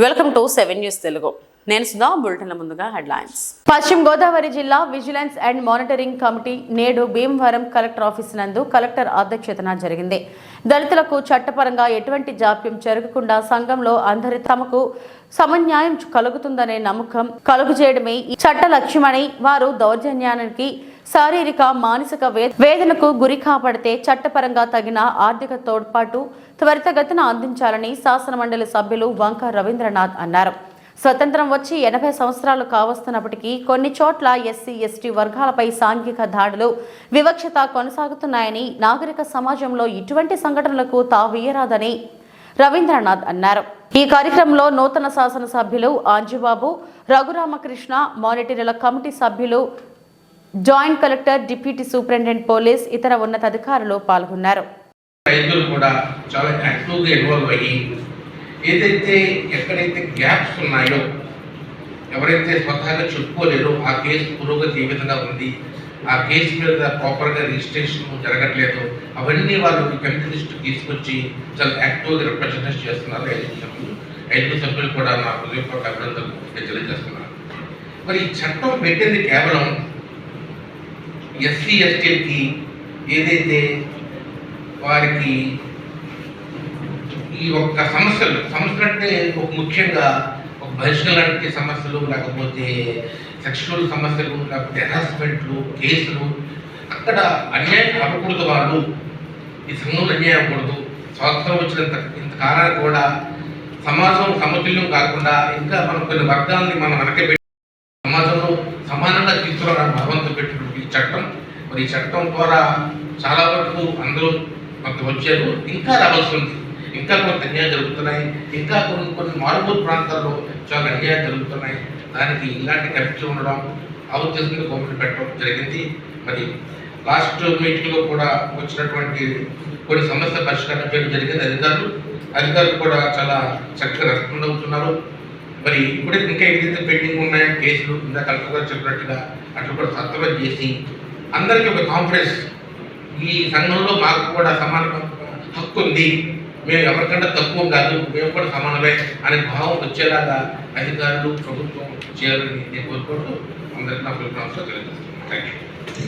Welcome to seven news Telugu. నేను సుధా బులెటిన్ల ముందుగా headlines. పశ్చిమ గోదావరి జిల్లా విజిలెన్స్ అండ్ మానిటరింగ్ కమిటీ నేడు భీమవరం కలెక్టర్ ఆఫీస్ నందు కలెక్టర్ అధ్యక్షతన జరిగింది. దళితులకు చట్టపరంగా ఎటువంటి జాప్యం జరగకుండా సంఘంలో అందరి తమకు సమన్యాయం కలుగుతుందనే నమ్మకం కలుగుచేయడమే ఈ చట్ట లక్ష్యమని వారు దౌర్జన్యానికి శారీరక మానసిక వేదనకు గురి కాబడితే చట్టపరంగా తగిన ఆర్థిక తోడ్పాటు త్వరితగతిన అందించాలని శాసనమండలి సభ్యులు వంక రవీంద్రనాథ్ అన్నారు. స్వతంత్రం వచ్చి ఎనభై సంవత్సరాలు కావస్తున్నప్పటికీ కొన్ని చోట్ల ఎస్సీ ఎస్టీ వర్గాలపై సాంఘిక దాడులు వివక్షత కొనసాగుతున్నాయని నాగరిక సమాజంలో ఇటువంటి సంఘటనలకు తావీయరాదని రవీంద్రనాథ్ అన్నారు. ఈ కార్యక్రమంలో నూతన శాసన సభ్యులు రఘురామకృష్ణ మానిటరీల కమిటీ సభ్యులు joint collector deputy superintendent police ఇతర ఉన్నతాధికారులు పాల్గొన్నారు. రైతులు కూడా చాలా యాక్టివ్గా ఇన్వాల్వ్ అయ్యి ఏదైతే ఎక్కడైతే గ్యాప్స్ ఉన్నాయో ఎవరైతే స్వతహాగా చెప్పుకోలేరో ఆ కేసు పురోగతి ఏ విధంగా ఉంది ఆ కేసు మీద ప్రాపర్గా రిజిస్ట్రేషన్ జరగట్లేదు అవన్నీ వాళ్ళు కమిటీ లిస్టు తీసుకొచ్చి చాలా యాక్టివ్గా రిప్రజెంటేషన్ చేస్తున్నారు ఐదు సభ్యులు. ఐదు సభ్యులు కూడా నా హృదయపూర్వక అభినందనలు తెలియజేస్తున్నారు మరి ఈ చట్టం పెట్టింది కేవలం ఎస్సీ ఎస్టీలకి ఏదైతే వారికి ఈ ఒక్క సమస్యలు సమస్యలు అంటే ఒక ముఖ్యంగా ఒక బహిష్కరణ లాంటి సమస్యలు లేకపోతే సెక్షువల్ సమస్యలు లేకపోతే హెరాస్మెంట్లు కేసులు అక్కడ అన్యాయం అవ్వకూడదు వాళ్ళు. ఈ సంఘంలో అన్యాయం అవ్వకూడదు. స్వాతంత్రం వచ్చినంత ఇంత ఇంతకాలానికి కూడా సమాజం సమతుల్యం కాకుండా ఇంకా మనం కొన్ని వర్గాలని మనం వెనకబెట్టి సమాజంలో సమానంగా తీసుకురావడానికి భగవంతుడు పెట్టినటువంటి మరి చట్టం ద్వారా చాలా వరకు అందరూ కొంత వచ్చారు. ఇంకా రావాల్సి ఉంది. ఇంకా కొంత అన్యాయం జరుగుతున్నాయి. ఇంకా కొన్ని కొన్ని మారుమూల ప్రాంతాల్లో చాలా అన్యాయం జరుగుతున్నాయి. దానికి ఇలాంటి కమిటీ ఉండడం ఆ గవర్నమెంట్ పెట్టడం జరిగింది. మరి లాస్ట్ మీటింగ్లో కూడా వచ్చినటువంటి కొన్ని సమస్య పరిష్కారం చేయడం జరిగింది. అధికారులు అధికారులు కూడా చాలా చక్కగా రెస్పాండ్ అవుతున్నారు. మరి ఇప్పుడే ఇంకా ఏదైతే పెండింగ్ ఉన్నాయో కేసులు ఇంకా కలెక్టర్ గారు చెప్పినట్టుగా అట్లా కూడా సత్వరం చేసి అందరికీ ఒక కాన్ఫిడెన్స్ ఈ సంఘంలో మాకు కూడా సమాన హక్కు ఉంది. మేము ఎవరికంటే తక్కువ కాదు మేము కూడా సమానమే అనే భావం వచ్చేలాగా అధికారులు ప్రభుత్వం చేయాలని నేను కోరుకుంటూ అందరికీ నా పిలుపు తెలియజేస్తున్నాను. Thank you